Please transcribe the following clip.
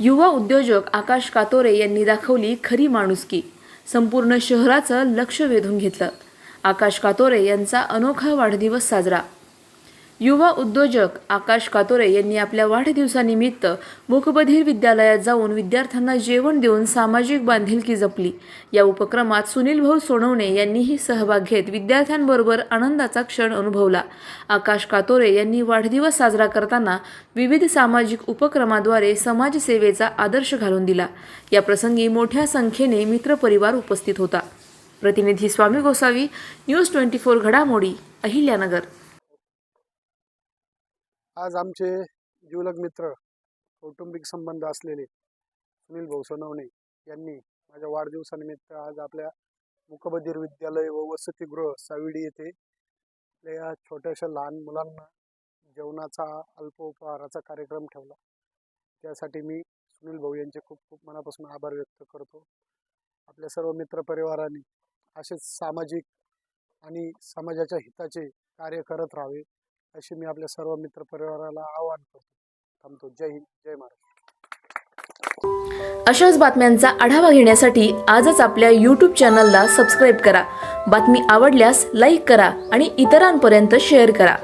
युवा उद्योजक आकाश कातोरे यांनी दाखवली खरी माणुसकी. संपूर्ण शहराचं लक्ष वेधून घेतलं. आकाश कातोरे यांचा अनोखा वाढदिवस साजरा. युवा उद्योजक आकाश कातोरे यांनी आपल्या वाढदिवसानिमित्त मूकबधीर विद्यालयात जाऊन विद्यार्थ्यांना जेवण देऊन सामाजिक बांधिलकी जपली. या उपक्रमात सुनील भाऊ सोनवणे यांनीही सहभाग घेत विद्यार्थ्यांबरोबर आनंदाचा क्षण अनुभवला. आकाश कातोरे यांनी वाढदिवस साजरा करताना विविध सामाजिक उपक्रमाद्वारे समाजसेवेचा आदर्श घालून दिला. या प्रसंगी मोठ्या संख्येने मित्रपरिवार उपस्थित होता. प्रतिनिधी Swami Gosavi news twenty four घडामोडी अहिल्यानगर. आज आमचे जीवलग मित्र कौटुंबिक संबंध असलेले सुनील भाऊ सोनवणे यांनी माझ्या वाढदिवसानिमित्त आज आपल्या मुकबधीर विद्यालय व वसतिगृह साविडी येथे आपल्या या छोट्याशा लहान मुलांना जेवणाचा अल्पोपहाराचा कार्यक्रम ठेवला. त्यासाठी मी सुनील भाऊ यांचे खूप खूप मनापासून आभार व्यक्त करतो. आपल्या सर्व मित्रपरिवाराने असेच सामाजिक आणि समाजाच्या हिताचे कार्य करत राहावे. अशी मी आपल्या सर्व मित्रपरिवाराला आवाहन करतो. थांबतो. जय हिंद. जय महाराष्ट्र. अशाच बातम्यांचा आढावा घेण्यासाठी आजच आपल्या यूट्यूब चॅनलला सबस्क्राईब करा. बातमी आवडल्यास लाईक करा आणि इतरांपर्यंत शेअर करा.